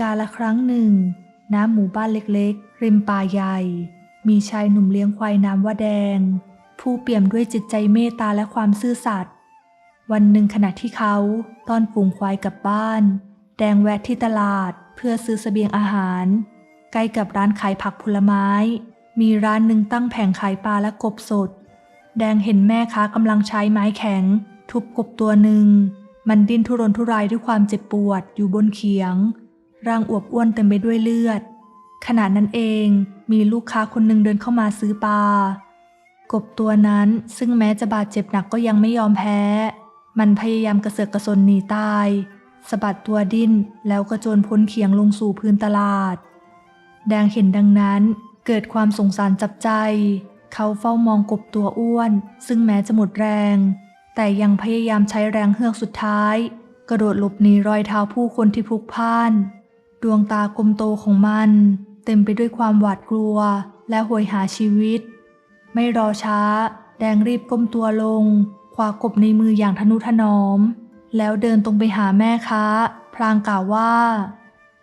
กาละครั้งหนึ่งน้ำหมู่บ้านเล็กๆ ริมป่าใหญ่ มีชายหนุ่มเลี้ยงควายน้ำว่าแดง ผู้เปี่ยมด้วยจิตใจเมตตาและความซื่อสัตย์ วันหนึ่งขณะที่เขาต้อนฝูงควายกลับบ้าน แดงแวะที่ตลาดเพื่อซื้อเสบียงอาหาร ใกล้กับร้านขายผักผลไม้ มีร้านหนึ่งตั้งแผงขายปลาและกบสด แดงเห็นแม่ค้ากำลังใช้ไม้แข็ง ทุบกบตัวหนึ่ง มันดิ้นทุรนทุรายด้วยความเจ็บปวดอยู่บนเขียง ร่างอวบอ้วนเต็มไปด้วยเลือด ขณะนั้นเองมีลูกค้าคนหนึ่งเดินเข้ามาซื้อปลากบตัวนั้นซึ่งแม้จะบาดเจ็บหนักก็ยังไม่ยอมแพ้ มันพยายามกระเสือกกระสนหนีตายสะบัดตัวดิ้นแล้วกระโจนพ้นเขียงลงสู่พื้นตลาด แดงเห็นดังนั้นเกิดความสงสารจับใจ เขาเฝ้ามองกบตัวอ้วน ซึ่งแม้จะหมดแรง แต่ยังพยายามใช้แรงเฮือกสุดท้าย กระโดดหลบหนีรอยเท้าผู้คนที่พลุกพล่าน ดวงตากลมโตของมัน เต็มไปด้วยความหวาดกลัวและโหยหาชีวิต ไม่รอช้า แดงรีบก้มตัวลงคว้ากบในมืออย่างทนุถนอม แล้วเดินตรงไปหาแม่ค้า พลางกล่าวว่า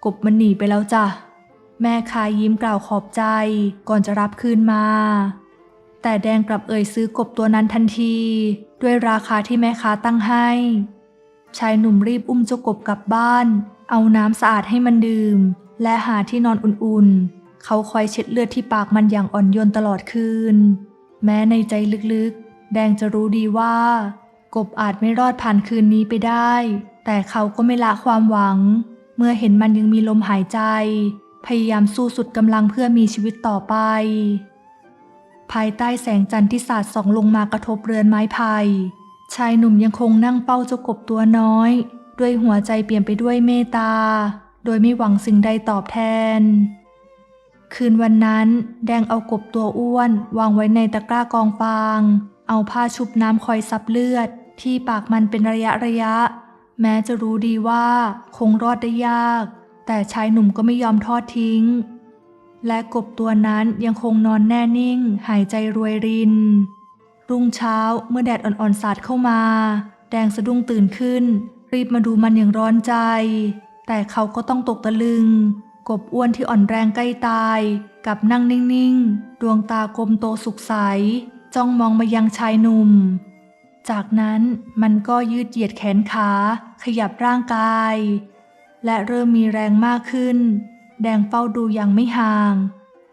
กบมันหนีไปแล้วจ้ะ แม่ค้ายิ้มกล่าวขอบใจก่อนจะรับคืนมา แต่แดงกลับเอ่ยซื้อกบตัวนั้นทันที ด้วยราคาที่แม่ค้าตั้งให้ชายหนุ่มรีบอุ้มเจ้ากบกลับบ้าน เอาน้ำสะอาดให้มันดื่ม และหาที่นอนอุ่นๆ เขาคอยเช็ดเลือดที่ปากมันอย่างอ่อนโยนตลอดคืน แม้ในใจลึกๆ แดงจะรู้ดีว่า กบอาจไม่รอดผ่านคืนนี้ไปได้ แต่เขาก็ไม่ละความหวัง เมื่อเห็นมันยังมีลมหายใจ พยายามสู้สุดกำลังเพื่อมีชีวิตต่อไป ภายใต้แสงจันทร์ที่สาดส่องลงมากระทบเรือนไม้ไผ่ชายหนุ่มยังคงนั่งเป้าเจ้ากบตัวน้อย ด้วยหัวใจเปลี่ยนไปด้วยเมตตา โดยไม่หวังสิ่งใดตอบแทน คืนวันนั้นแดงเอากบตัวอ้วน วางไว้ในตะกร้ากองฟาง เอาผ้าชุบน้ำคอยซับเลือด ที่ปากมันเป็นระยะระยะ แม้จะรู้ดีว่าคงรอดได้ยาก แต่ชายหนุ่มก็ไม่ยอมทอดทิ้ง และกบตัวนั้นยังคงนอนแน่นิ่ง หายใจรวยริน รุ่งเช้าเมื่อแดดอ่อนๆสาดเข้ามา แดงสะดุ้งตื่นขึ้น รีบมาดูมันอย่างร้อนใจ แต่เขาก็ต้องตกตะลึง กบอ้วนที่อ่อนแรงใกล้ตาย กับนั่งนิ่งๆ ดวงตากลมโตสุขใส จ้องมองมายังชายหนุ่ม จากนั้นมันก็ยืดเหยียดแขนขา ขยับร่างกาย และเริ่มมีแรงมากขึ้น แดงเฝ้าดูอย่างไม่ห่าง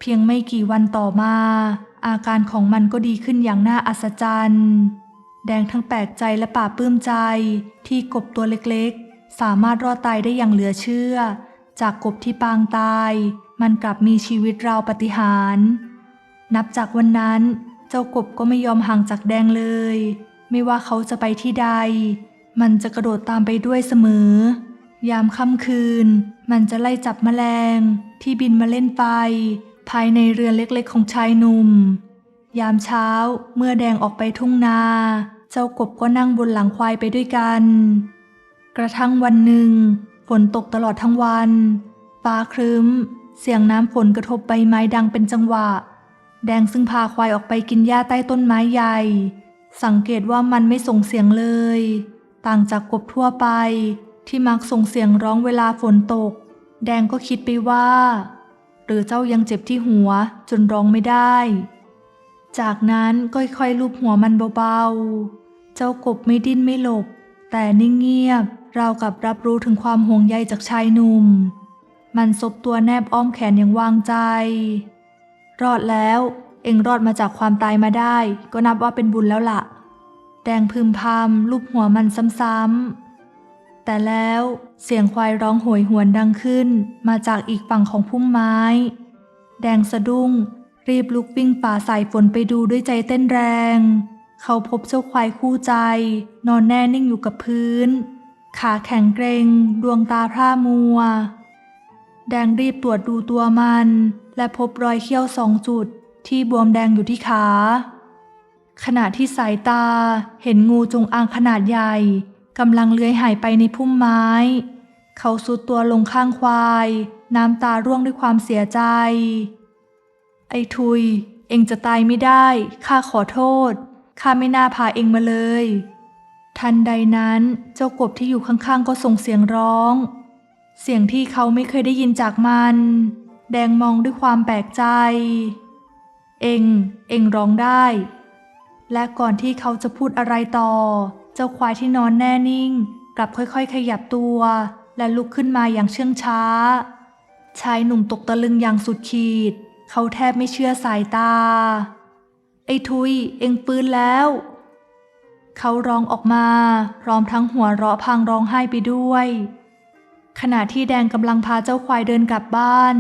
เพียงไม่กี่วันต่อมา อาการของมันก็ดีขึ้นอย่างน่าอัศจรรย์ แดงทั้งแปลกใจและป่าปลื้มใจ ที่กบตัวเล็กๆ สามารถรอดตายได้อย่างเหลือเชื่อ จากกบที่ปางตาย มันกลับมีชีวิตราวปฏิหาร นับจากวันนั้น เจ้ากบก็ไม่ยอมห่างจากแดงเลย ไม่ว่าเขาจะไปที่ใด มันจะกระโดดตามไปด้วยเสมอ ยามค่ำคืน มันจะไล่จับแมลง ที่บินมาเล่นไฟภายในเรือนเล็กๆ ของชายหนุ่ม ยามเช้าเมื่อแดงออกไปทุ่งนา เจ้ากบก็นั่งบนหลังควายไปด้วยกัน กระทั่งวันหนึ่ง ฝนตกตลอดทั้งวัน ฟ้าครึ้ม เสียงน้ำฝนกระทบใบไม้ดังเป็นจังหวะ แดงซึ่งพาควายออกไปกินหญ้าใต้ต้นไม้ใหญ่ สังเกตว่ามันไม่ส่งเสียงเลย ต่างจากกบทั่วไป ที่มักส่งเสียงร้องเวลาฝนตก แดงก็คิดไปว่า หรือเจ้ายังเจ็บที่หัวจนร้องไม่ได้จากนั้นก็ค่อยๆลูบหัวมันเบาๆ เจ้ากบไม่ดิ้นไม่หลบ แต่นิ่งเงียบราวกับรับรู้ถึงความห่วงใยจากชายหนุ่ม มันซบตัวแนบอ้อมแขนอย่างวางใจ รอดแล้ว เองรอดมาจากความตายมาได้ ก็นับว่าเป็นบุญแล้วล่ะ แดงพึมพำลูบหัวมันซ้ำๆ แต่แล้วเสียงควายร้องโหยหวนดังขึ้น มาจากอีกฝั่งของพุ่มไม้ แดงสะดุ้ง รีบลุกวิ่งป่าสายฝนไปดูด้วยใจเต้นแรง เขาพบเจ้าควายคู่ใจ นอนแน่นิ่งอยู่กับพื้น ขาแข็งเกรงดวงตาพร่ามัว แดงรีบตรวจดูตัวมัน และพบรอยเขี้ยวสองจุด ที่บวมแดงอยู่ที่ขา ขณะที่สายตาเห็นงูจงอางขนาดใหญ่กำลังเลื้อยหายไปในพุ่มไม้ เขาสุดตัวลงข้างควาย น้ำตาร่วงด้วยความเสียใจ ไอ้ทุย เองจะตายไม่ได้ ข้าขอโทษ ข้าไม่น่าพาเองมาเลย ทันใดนั้นเจ้ากบที่อยู่ข้างๆ ก็ส่งเสียงร้อง เสียงที่เขาไม่เคยได้ยินจากมัน แดงมองด้วยความแปลกใจ เองเองร้องได้ และก่อนที่เขาจะพูดอะไรต่อ เจ้าควายที่นอนแน่นิ่ง กลับค่อยๆ ขยับตัว และลุกขึ้นมาอย่างเชื่องช้า ชายหนุ่มตกตะลึงอย่างสุดขีด เขาแทบไม่เชื่อสายตา ไอ้ทุย เอ็งฟื้นแล้ว เขาร้องออกมา พร้อมทั้งหัวเราะพางร้องไห้ไปด้วย ขณะที่แดงกำลังพาเจ้าควายเดินกลับบ้าน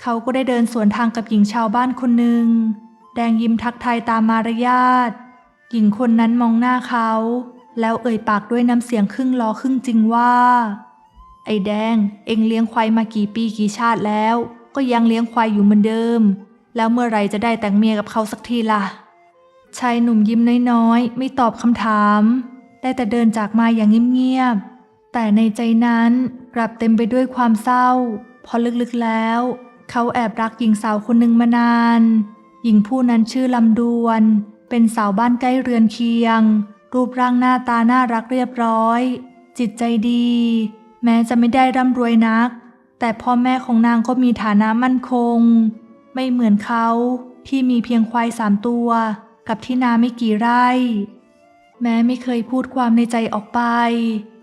เขาก็ได้เดินสวนทางกับหญิงชาวบ้านคนหนึ่ง แดงยิ้มทักทายตามมารยาท หญิงคนนั้นมองหน้าเขา แล้วเอ่ยปากด้วยน้ำเสียงครึ่งล้อครึ่งจริงว่า ไอ้แดง เอ็งเลี้ยงควายมากี่ปีกี่ชาติแล้ว ก็ยังเลี้ยงควายอยู่เหมือนเดิม แล้วเมื่อไรจะได้แต่งเมียกับเขาสักทีล่ะ ชายหนุ่มยิ้มน้อยๆ ไม่ตอบคำถาม ได้แต่เดินจากมาอย่างเงียบๆ แต่ในใจนั้นกลับเต็มไปด้วยความเศร้าเพราะลึกๆแล้ว เขาแอบรักหญิงสาวคนหนึ่งมานาน หญิงผู้นั้นชื่อลำดวน เป็นสาวบ้านใกล้เรือนเคียง รูปร่างหน้าตาน่ารักเรียบร้อย จิตใจดี แม้จะไม่ได้ร่ำรวยนัก แต่พ่อแม่ของนางก็มีฐานะมั่นคง ไม่เหมือนเขาที่มีเพียงควายสามตัว กับที่นาไม่กี่ไร่ แม้ไม่เคยพูดความในใจออกไป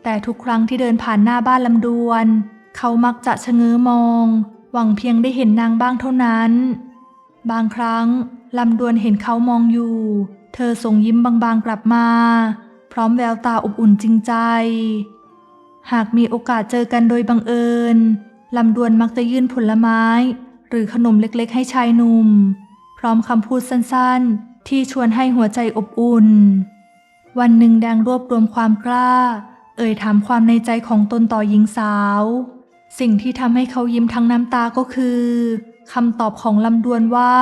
แต่ทุกครั้งที่เดินผ่านหน้าบ้านลำดวน เขามักจะชะเง้อมอง หวังเพียงได้เห็นนางบ้างเท่านั้น บางครั้งลำดวนเห็นเขามองอยู่ เธอส่งยิ้มบางๆกลับมา พร้อมแววตาอบอุ่นจริงใจ หากมีโอกาสเจอกันโดยบังเอิญลำดวนมักจะยื่นผลไม้ หรือขนมเล็กๆ ให้ชายหนุ่ม พร้อมคำพูดสั้นๆ ที่ชวนให้หัวใจอบอุ่น วันหนึ่งแดงรวบรวมความกล้า เอ่ยถามความในใจของตนต่อหญิงสาว สิ่งที่ทำให้เขายิ้มทั้งน้ำตาก็คือคำตอบของลำดวนว่า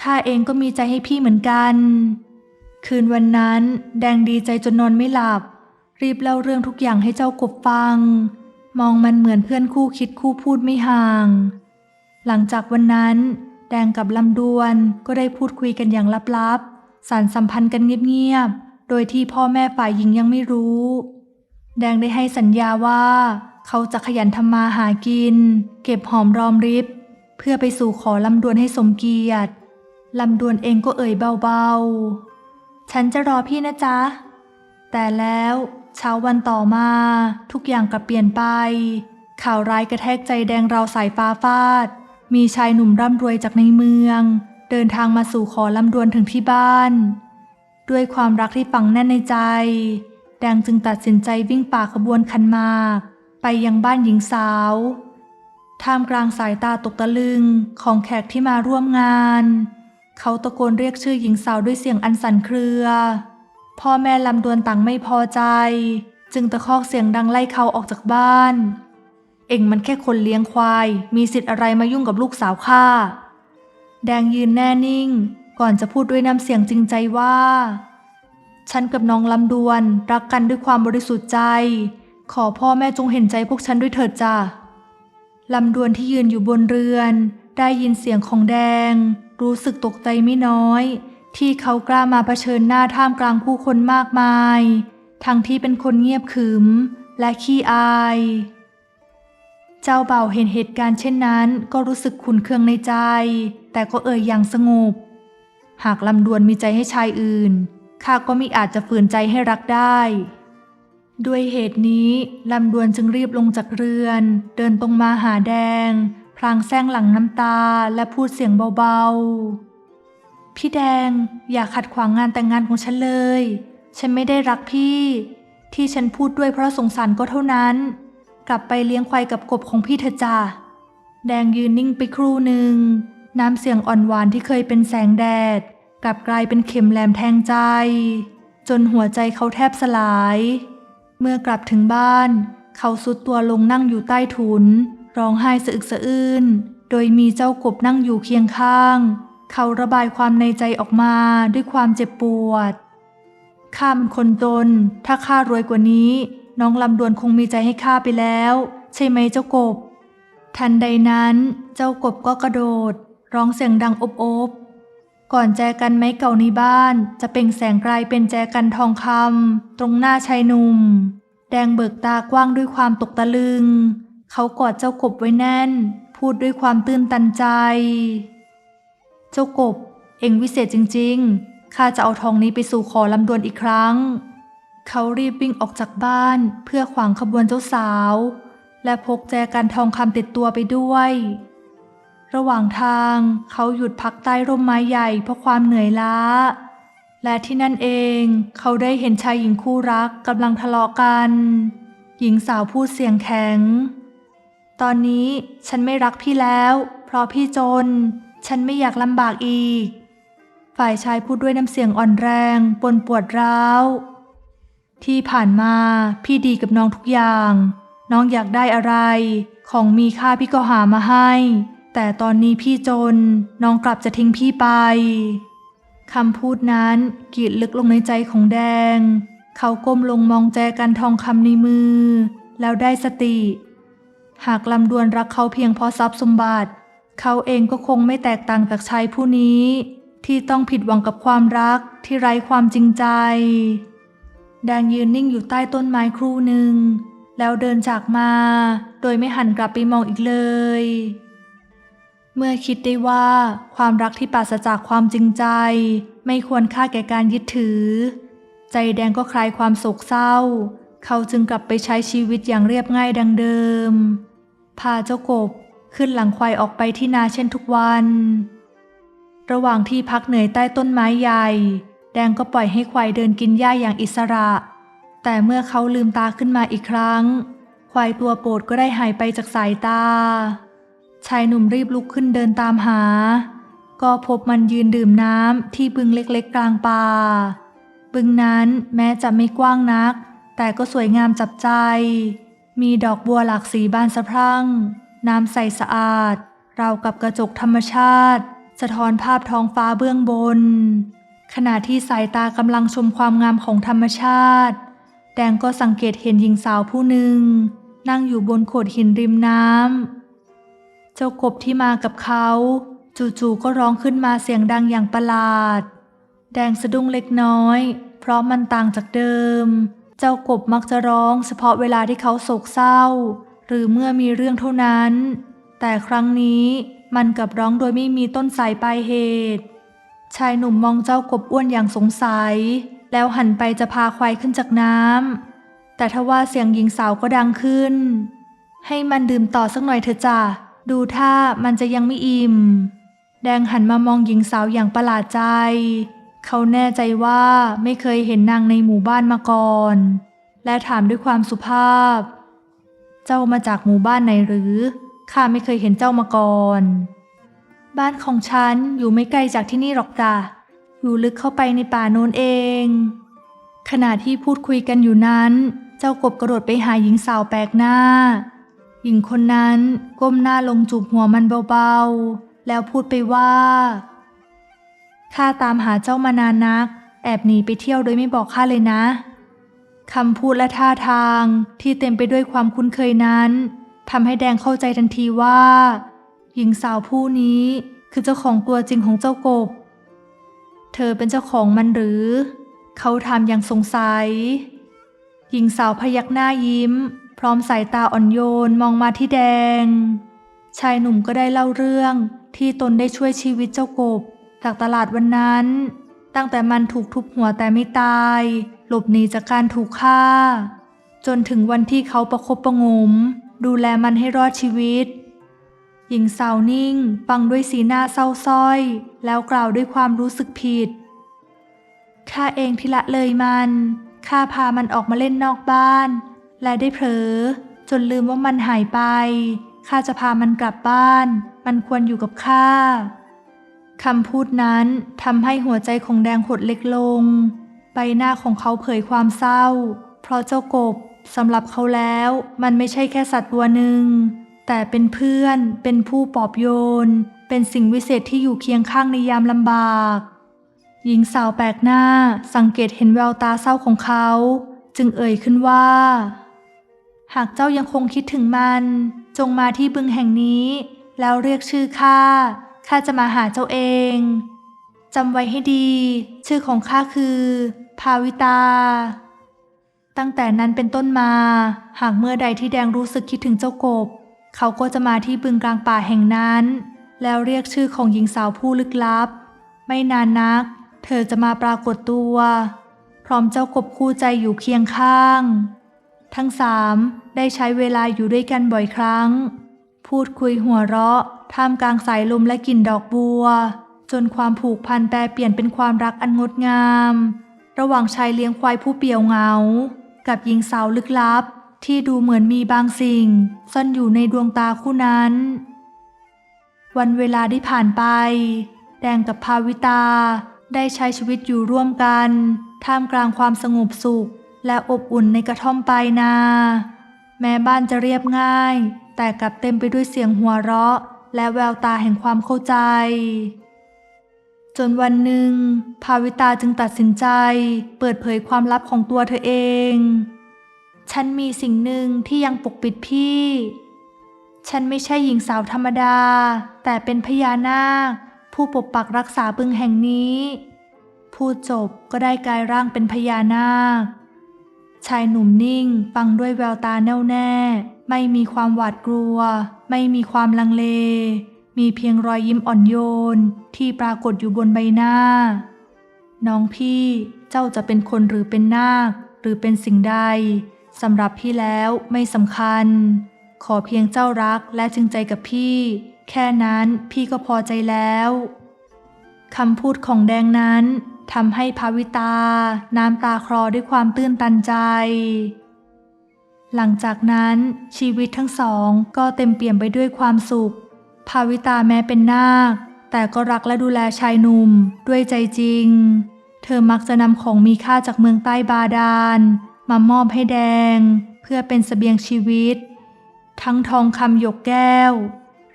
ข้าเองก็มีใจให้พี่เหมือนกัน คืนวันนั้นแดงดีใจจนนอนไม่หลับ รีบเล่าเรื่องทุกอย่างให้เจ้ากบฟัง มองมันเหมือนเพื่อนคู่คิดคู่พูดไม่ห่าง หลังจากวันนั้น แดงกับลำดวนก็ได้พูดคุยกันอย่างลับๆ สารสัมพันธ์กันเงียบๆ โดยที่พ่อแม่ฝ่ายหญิงยังไม่รู้ แดงได้ให้สัญญาว่า เขาจะขยันทำมาหากิน เก็บหอมรอมริบ เพื่อไปสู่ขอลำดวนให้สมเกียรติลำดวนเองก็เอ่ยเบาๆ ฉันจะรอพี่นะจ๊ะ แต่แล้วเช้าวันต่อมาทุกอย่างกลับเปลี่ยนไป ข่าวร้ายกระแทกใจแดงเราสายฟ้าฟาด มีชายหนุ่มร่ำรวยจากในเมือง เดินทางมาสู่ขอลำดวนถึงที่บ้าน ด้วยความรักที่ฝังแน่นในใจ แดงจึงตัดสินใจวิ่งป่าขบวนคันมาก ไปยังบ้านหญิงสาว ท่ามกลางสายตาตกตะลึงของแขกที่มาร่วมงาน เขาตะโกนเรียกชื่อหญิงสาวด้วยเสียงอันสั่นเครือ พ่อแม่ลำดวนต่างไม่พอใจ จึงตะคอกเสียงดังไล่เขาออกจากบ้าน เองมันแค่คนเลี้ยงควาย มีสิทธิ์อะไรมายุ่งกับลูกสาวข้า แดงยืนแน่นิ่ง ก่อนจะพูดด้วยน้ำเสียงจริงใจว่า ฉันกับน้องลำดวน รักกันด้วยความบริสุทธิ์ใจ ขอพ่อแม่จงเห็นใจพวกฉันด้วยเถิดจ้ะลำดวนที่ยืนอยู่บนเรือน ได้ยินเสียงของแดง รู้สึกตกใจไม่น้อย ที่เขากล้ามาเผชิญหน้าท่ามกลางผู้คนมากมาย ทั้งที่เป็นคนเงียบขรึมและขี้อาย เจ้าเบ่าเห็นเหตุการณ์เช่นนั้น ก็รู้สึกขุนเคืองในใจ แต่ก็เอ่ยอย่างสงบ หากลำดวนมีใจให้ชายอื่น ข้าก็มิอาจจะฝืนใจให้รักได้ ด้วยเหตุนี้ลำดวนจึงรีบลงจากเรือน เดินตรงมาหาแดง พลางแซงหลังน้ำตาและพูดเสียงเบาๆ พี่แดงอย่าขัดขวางงานแต่งงานของฉันเลย ฉันไม่ได้รักพี่ ที่ฉันพูดด้วยเพราะสงสารก็เท่านั้น กลับไปเลี้ยงควายกับกบของพี่เถอะจ้าแดงยืนนิ่งไปครู่หนึ่ง น้ำเสียงอ่อนหวานที่เคยเป็นแสงแดด กลับกลายเป็นเข็มแหลมแทงใจ จนหัวใจเขาแทบสลาย เมื่อกลับถึงบ้าน เขาสุดตัวลงนั่งอยู่ใต้ถุน ร้องไห้สะอึกสะอื้น โดยมีเจ้ากบนั่งอยู่เคียงข้าง เขาระบายความในใจออกมาด้วยความเจ็บปวดข้ามคนจนถ้าข้ารวยกว่านี้ น้องลำดวนคงมีใจให้ข้าไปแล้ว ใช่ไหมเจ้ากบ ทันใดนั้นเจ้ากบก็กระโดด ร้องเสียงดังอบอบๆก่อนแจกันไม้เก่าในบ้าน จะเปล่งแสงกลายเป็นแจกันทองคำตรงหน้าชายหนุ่ม แดงเบิกตากว้างด้วยความตกตะลึง เขากอดเจ้ากบไว้แน่น พูดด้วยความตื้นตันใจ เจ้ากบ เองวิเศษจริง ๆ ข้าจะเอาทองนี้ไปสู่ขอลำดวนอีกครั้ง เขารีบวิ่งออกจากบ้านเพื่อขวางขบวนเจ้าสาว และพกแจกันทองคำติดตัวไปด้วย ระหว่างทางเขาหยุดพักใต้ร่มไม้ใหญ่เพราะความเหนื่อยล้า และที่นั่นเองเขาได้เห็นชายหญิงคู่รักกำลังทะเลาะกัน หญิงสาวพูดเสียงแข็ง ตอนนี้ฉันไม่รักพี่แล้ว เพราะพี่จน ฉันไม่อยากลำบากอีก ฝ่ายชายพูดด้วยน้ำเสียงอ่อนแรงปนปวดร้าว ที่ผ่านมาพี่ดีกับน้องทุกอย่าง น้องอยากได้อะไร ของมีค่าพี่ก็หามาให้ แต่ตอนนี้พี่จน น้องกลับจะทิ้งพี่ไปคำพูดนั้นกีดลึกลงในใจของแดง เขาก้มลงมองแจกันทองคำในมือ แล้วได้สติ หากลำดวนรักเขาเพียงเพราะทรัพย์สมบัติ เขาเองก็คงไม่แตกต่างจากชายผู้นี้ ที่ต้องผิดหวังกับความรักที่ไร้ความจริงใจ แดงยืนนิ่งอยู่ใต้ต้นไม้ครู่หนึ่ง แล้วเดินจากมา โดยไม่หันกลับไปมองอีกเลย เมื่อคิดได้ว่าความรักที่ปราศจากความจริงใจ ไม่ควรค่าแก่การยึดถือ ใจแดงก็คลายความโศกเศร้า เขาจึงกลับไปใช้ชีวิตอย่างเรียบง่ายดังเดิม พาเจ้ากบขึ้นหลังควายออกไปที่นาเช่นทุกวัน ระหว่างที่พักเหนื่อยใต้ต้นไม้ใหญ่ แดงก็ปล่อยให้ควายเดินกินหญ้าอย่างอิสระ แต่เมื่อเขาลืมตาขึ้นมาอีกครั้ง ควายตัวโปรดก็ได้หายไปจากสายตา ชายหนุ่มรีบลุกขึ้นเดินตามหา ก็พบมันยืนดื่มน้ำที่บึงเล็กๆกลางป่า บึงนั้นแม้จะไม่กว้างนัก แต่ก็สวยงามจับใจ มีดอกบัวหลากสีบานสะพรั่ง น้ำใสสะอาด ราวกับกระจกธรรมชาติ สะท้อนภาพท้องฟ้าเบื้องบน ขณะที่สายตากำลังชมความงามของธรรมชาติ แดงก็สังเกตเห็นหญิงสาวผู้หนึ่ง นั่งอยู่บนโขดหินริมน้ำ เจ้ากบที่มากับเขา จู่ๆก็ร้องขึ้นมาเสียงดังอย่างประหลาด แดงสะดุ้งเล็กน้อย เพราะมันต่างจากเดิม เจ้ากบมักจะร้องเฉพาะเวลาที่เขาโศกเศร้า หรือเมื่อมีเรื่องเท่านั้น แต่ครั้งนี้มันกับร้องโดยไม่มีต้นสายปลายเหตุ ชายหนุ่มมองเจ้ากบอ้วนอย่างสงสัย แล้วหันไปจะพาควายขึ้นจากน้ำแต่ทว่าเสียงหญิงสาวก็ดังขึ้น ให้มันดื่มต่อสักหน่อยเถอะจ้ะดูท่ามันจะยังไม่อิ่ม แดงหันมามองหญิงสาวอย่างประหลาดใจ เขาแน่ใจว่าไม่เคยเห็นนางในหมู่บ้านมาก่อน และถามด้วยความสุภาพ เจ้ามาจากหมู่บ้านไหนหรือข้าไม่เคยเห็นเจ้ามาก่อน บ้านของฉันอยู่ไม่ไกลจากที่นี่หรอกจ้ะอยู่ลึกเข้าไปในป่าโน้นเอง ขณะที่พูดคุยกันอยู่นั้น เจ้ากบกระโดดไปหาหญิงสาวแปลกหน้า หญิงคนนั้นก้มหน้าลงจูบหัวมันเบาๆ แล้วพูดไปว่าข้าตามหาเจ้ามานานนัก แอบหนีไปเที่ยวโดยไม่บอกข้าเลยนะคำพูดและท่าทางที่เต็มไปด้วยความคุ้นเคยนั้นทำให้แดงเข้าใจทันทีว่า หญิงสาวผู้นี้คือเจ้าของตัวจริงของเจ้ากบ เธอเป็นเจ้าของมันหรือ เขาถามอย่างสงสัย หญิงสาวพยักหน้ายิ้ม พร้อมสายตาอ่อนโยนมองมาที่แดง ชายหนุ่มก็ได้เล่าเรื่องที่ตนได้ช่วยชีวิตเจ้ากบ จากตลาดวันนั้น ตั้งแต่มันถูกทุบหัวแต่ไม่ตาย หลบหนีจากการถูกฆ่า จนถึงวันที่เขาประคบประงม ดูแลมันให้รอดชีวิต หญิงสาวนิ่ง ฟังด้วยสีหน้าเศร้าส้อย แล้วกล่าวด้วยความรู้สึกผิด ข้าเองที่ละเลยมัน ข้าพามันออกมาเล่นนอกบ้าน และได้เผลอ จนลืมว่ามันหายไป ข้าจะพามันกลับบ้าน มันควรอยู่กับข้าคำพูดนั้นทำให้หัวใจของแดงหดเล็กลง ใบหน้าของเขาเผยความเศร้า เพราะเจ้ากบสำหรับเขาแล้ว มันไม่ใช่แค่สัตว์ตัวหนึ่ง แต่เป็นเพื่อนเป็นผู้ปลอบโยน เป็นสิ่งวิเศษที่อยู่เคียงข้างในยามลำบาก หญิงสาวแปลกหน้าสังเกตเห็นแววตาเศร้าของเขา จึงเอ่ยขึ้นว่า หากเจ้ายังคงคิดถึงมัน จงมาที่บึงแห่งนี้ แล้วเรียกชื่อข้าข้าจะมาหาเจ้าเองจำไว้ให้ดี ชื่อของข้าคือ ภาวิตา ตั้งแต่นั้นเป็นต้นมา หากเมื่อใดที่แดงรู้สึกคิดถึงเจ้ากบ เขาก็จะมาที่บึงกลางป่าแห่งนั้น แล้วเรียกชื่อของหญิงสาวผู้ลึกลับ ไม่นานนัก เธอจะมาปรากฏตัว พร้อมเจ้ากบคู่ใจอยู่เคียงข้าง ทั้งสามได้ใช้เวลาอยู่ด้วยกันบ่อยครั้ง พูดคุยหัวเราะท่ามกลางสายลมและกลิ่นดอกบัว จนความผูกพันแปรเปลี่ยนเป็นความรักอันงดงาม ระหว่างชายเลี้ยงควายผู้เปี่ยวเหงา กับหญิงสาวลึกลับ ที่ดูเหมือนมีบางสิ่ง ซ่อนอยู่ในดวงตาคู่นั้น วันเวลาได้ผ่านไป แดงกับภาวิตาได้ใช้ชีวิตอยู่ร่วมกัน ท่ามกลางความสงบสุข และอบอุ่นในกระท่อมปลายนา แม้บ้านจะเรียบง่าย แต่กลับเต็มไปด้วยเสียงหัวเราะ และแววตาแห่งความเข้าใจ จนวันหนึ่ง ภาวิตาจึงตัดสินใจ เปิดเผยความลับของตัวเธอเอง ฉันมีสิ่งหนึ่งที่ยังปกปิดพี่ ฉันไม่ใช่หญิงสาวธรรมดา แต่เป็นพญานาค ผู้ปกปักรักษาบึงแห่งนี้พูดจบก็ได้กลายร่างเป็นพญานาค ชายหนุ่มนิ่งฟังด้วยแววตาแน่วแน่ ไม่มีความหวาดกลัว ไม่มีความลังเล มีเพียงรอยยิ้มอ่อนโยนที่ปรากฏอยู่บนใบหน้า น้องพี่เจ้าจะเป็นคนหรือเป็นนาค หรือเป็นสิ่งใด สำหรับพี่แล้วไม่สำคัญ ขอเพียงเจ้ารักและจริงใจกับพี่ แค่นั้นพี่ก็พอใจแล้วคำพูดของแดงนั้นทำให้ภาวิตา น้ำตาคลอด้วยความตื้นตันใจ หลังจากนั้นชีวิตทั้งสองก็เต็มเปี่ยมไปด้วยความสุข ภาวิตาแม้เป็นนาค แต่ก็รักและดูแลชายหนุ่มด้วยใจจริง เธอมักจะนำของมีค่าจากเมืองใต้บาดาล มามอบให้แดง เพื่อเป็นเสบียงชีวิต ทั้งทองคำหยกแก้ว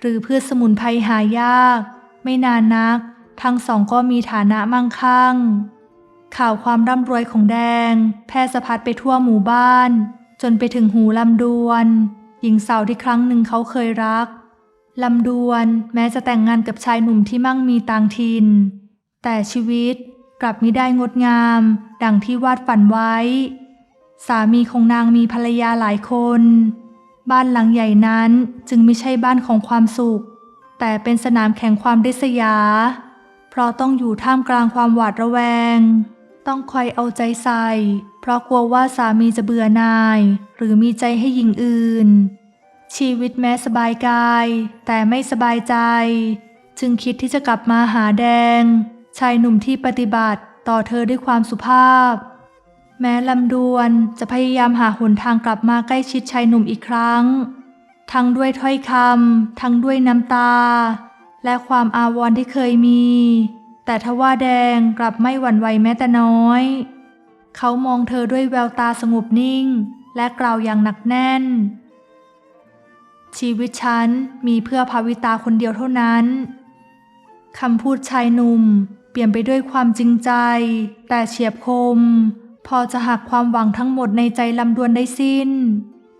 หรือพืชสมุนไพรหายาก ไม่นานนัก ทั้งสองก็มีฐานะมั่งคั่ง ข่าวความร่ำรวยของแดง แพร่สะพัดไปทั่วหมู่บ้าน จนไปถึงหูลำดวน หญิงสาวที่ครั้งหนึ่งเขาเคยรักลำดวนแม้จะแต่งงานกับชายหนุ่มที่มั่งมีต่างถิ่นแต่ชีวิตกลับมิได้งดงาม ดังที่วาดฝันไว้ สามีของนางมีภรรยาหลายคน บ้านหลังใหญ่นั้นจึงไม่ใช่บ้านของความสุข แต่เป็นสนามแข่งความริษยา เพราะต้องอยู่ท่ามกลางความหวาดระแวง ต้องคอยเอาใจใส่ เพราะกลัวว่าสามีจะเบื่อหน่าย หรือมีใจให้หญิงอื่น ชีวิตแม้สบายกาย แต่ไม่สบายใจ จึงคิดที่จะกลับมาหาแดง ชายหนุ่มที่ปฏิบัติต่อเธอด้วยความสุภาพ แม้ลำดวนจะพยายามหาหนทางกลับมาใกล้ชิดชายหนุ่มอีกครั้ง ทั้งด้วยถ้อยคำทั้งด้วยน้ำตา และความอาวรณ์ที่เคยมี แต่ทว่าแดงกลับไม่หวั่นไหวแม้แต่น้อย เขามองเธอด้วยแววตาสงบนิ่ง และกล่าวอย่างหนักแน่น ชีวิตฉันมีเพื่อภาวิตาคนเดียวเท่านั้นคำพูดชายหนุ่ม เปลี่ยนไปด้วยความจริงใจ แต่เฉียบคม พอจะหักความหวังทั้งหมดในใจลำดวนได้สิ้น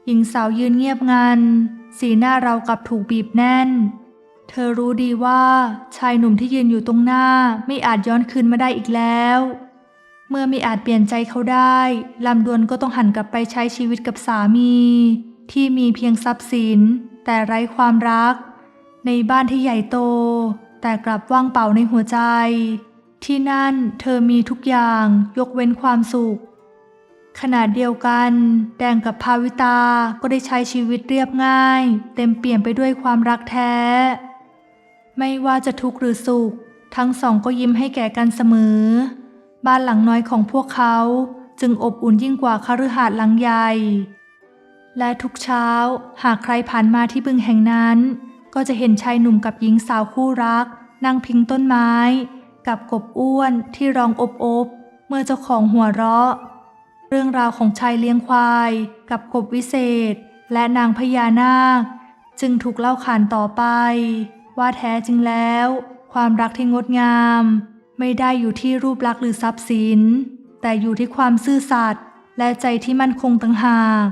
หญิงสาวยืนเงียบงัน สีหน้าเรากับถูกบีบแน่น เธอรู้ดีว่าชายหนุ่มที่ยืนอยู่ตรงหน้าไม่อาจย้อนคืนมาได้อีกแล้ว เมื่อไม่อาจเปลี่ยนใจเขาได้ลำดวนก็ต้องหันกลับไปใช้ชีวิตกับสามี ที่มีเพียงทรัพย์สิน แต่ไร้ความรัก ในบ้านที่ใหญ่โต แต่กลับว่างเปล่าในหัวใจ ที่นั่นเธอมีทุกอย่างยกเว้นความสุข ขณะเดียวกัน แดงกับภาวิตาก็ได้ใช้ชีวิตเรียบง่าย เต็มเปี่ยมไปด้วยความรักแท้ ไม่ว่าจะทุกข์หรือสุข ทั้งสองก็ยิ้มให้แก่กันเสมอ บ้านหลังน้อยของพวกเขาจึงอบอุ่นยิ่งกว่าคฤหาสน์หลังใหญ่ และทุกเช้าหากใครผ่านมาที่บึงแห่งนั้น ก็จะเห็นชายหนุ่มกับหญิงสาวคู่รัก นั่งพิงต้นไม้ กับกบอ้วนที่ร้องอบอบเมื่อเจ้าของหัวเราะ เรื่องราวของชายเลี้ยงควาย กับกบวิเศษ และนางพญานาค จึงถูกเล่าขานต่อไป ว่าแท้จริงแล้ว ความรักที่งดงาม ไม่ได้อยู่ที่รูปลักษณ์หรือทรัพย์สิน แต่อยู่ที่ความซื่อสัตย์และใจที่มั่นคงต่างหาก